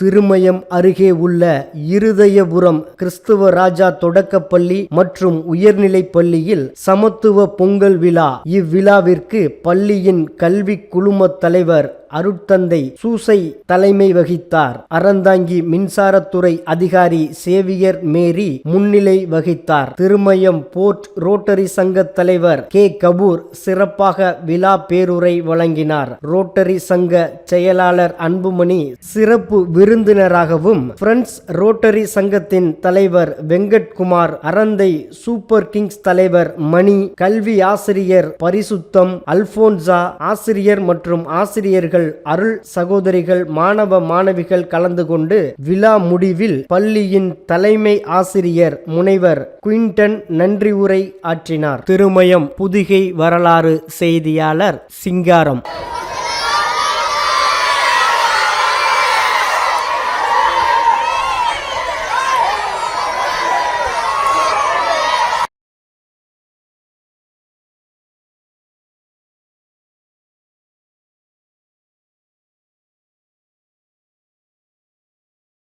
திருமயம் அருகே உள்ள இருதயபுரம் கிறிஸ்துவ ராஜா தொடக்கப்பள்ளி மற்றும் உயர்நிலைப் பள்ளியில் சமத்துவ பொங்கல் விழா. இவ்விழாவிற்கு பள்ளியின் கல்வி குழும தலைவர் அருட்தந்தை சூசை தலைமை வகித்தார். அறந்தாங்கி மின்சாரத்துறை அதிகாரி சேவியர் மேரி முன்னிலை வகித்தார். திருமயம் போர்ட் ரோட்டரி சங்க தலைவர் கே. கபூர் சிறப்பாக விழா பேருரை வழங்கினார். ரோட்டரி சங்க செயலாளர் அன்புமணி சிறப்பு விருந்தினராகவும் பிரெண்ட்ஸ் ரோட்டரி சங்கத்தின் தலைவர் வெங்கட்குமார் அறந்தை சூப்பர் கிங்ஸ் தலைவர் மணி கல்வி ஆசிரியர் பரிசுத்தம் அல்போன்சா ஆசிரியர் மற்றும் ஆசிரியர்கள் அருள் சகோதரிகள் மாணவ மாணவிகள் கலந்து கொண்டு விழா முடிவில் பள்ளியின் தலைமை ஆசிரியர் முனைவர் குயின்டன் நன்றி உரை ஆற்றினார். திருமயம் புதுகை வரலாறு செய்தியாளர் சிங்காரம்.